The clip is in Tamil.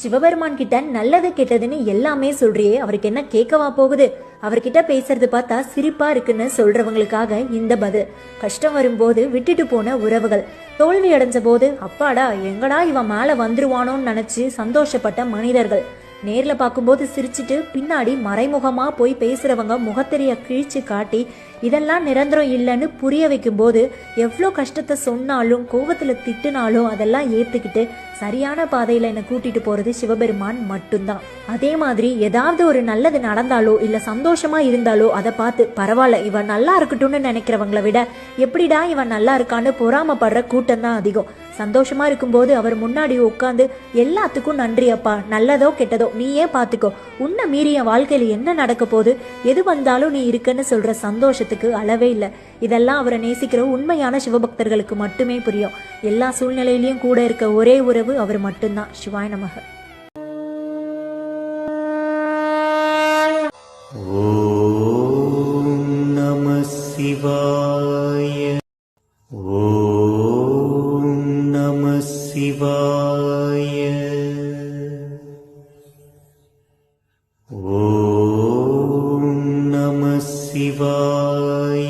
சிவபெருமான் கிட்ட நல்லது கெட்டதுன்னு எல்லாமே சொல்றியே அவருக்கு என்ன கேட்கவா போகுது? அவர்கிட்ட பேசுறது பார்த்தா சிரிப்பா இருக்குன்னு சொல்றவங்களுக்காக இந்த பதில். கஷ்டம் வரும்போது விட்டுட்டு போன உறவுகள். தோல்வி அடைஞ்ச போது அப்பாடா எங்கடா இவன் மேல வந்துருவானோன்னு நினைச்சு சந்தோஷப்பட்ட மனிதர்கள். நேர்ல பார்க்கும்போது சிரிச்சிட்டு பின்னாடி மறைமுகமா போய் பேசுறவங்க முகத்தெரிய கிழிச்சு காட்டி இதெல்லாம் நிரந்தரம் இல்லைன்னு புரிய வைக்கும்போது எவ்வளோ கஷ்டத்தை சொன்னாலும் கோபத்தில் திட்டுனாலும் அதெல்லாம் ஏற்றுக்கிட்டு சரியான பாதையில் என்னை கூட்டிட்டு போகிறது சிவபெருமான் மட்டும்தான். அதே மாதிரி ஏதாவது ஒரு நல்லது நடந்தாலோ இல்லை சந்தோஷமாக இருந்தாலோ அதை பார்த்து பரவாயில்ல இவன் நல்லா இருக்கட்டும்னு நினைக்கிறவங்கள விட எப்படிடா இவன் நல்லா இருக்கான்னு பொறாமப்படுற கூட்டம் தான் அதிகம். சந்தோஷமா இருக்கும்போது அவர் முன்னாடி உட்காந்து எல்லாத்துக்கும் நன்றி அப்பா. நல்லதோ கெட்டதோ நீயே பார்த்துக்கோ உன்னை மீறிய வாழ்க்கையில என்ன நடக்க போகுது? எது வந்தாலும் நீ இருக்கன்னு சொல்ற சந்தோஷத்துக்கு அளவே இல்லை. இதெல்லாம் அவரை நேசிக்கிற உண்மையான சிவபக்தர்களுக்கு மட்டுமே புரியும். எல்லா சூழ்நிலையிலையும் கூட இருக்க ஒரே உறவு அவர் மட்டும்தான். சிவாய் நமக. ஓம் நம சிவாய ॐ नमः शिवाय।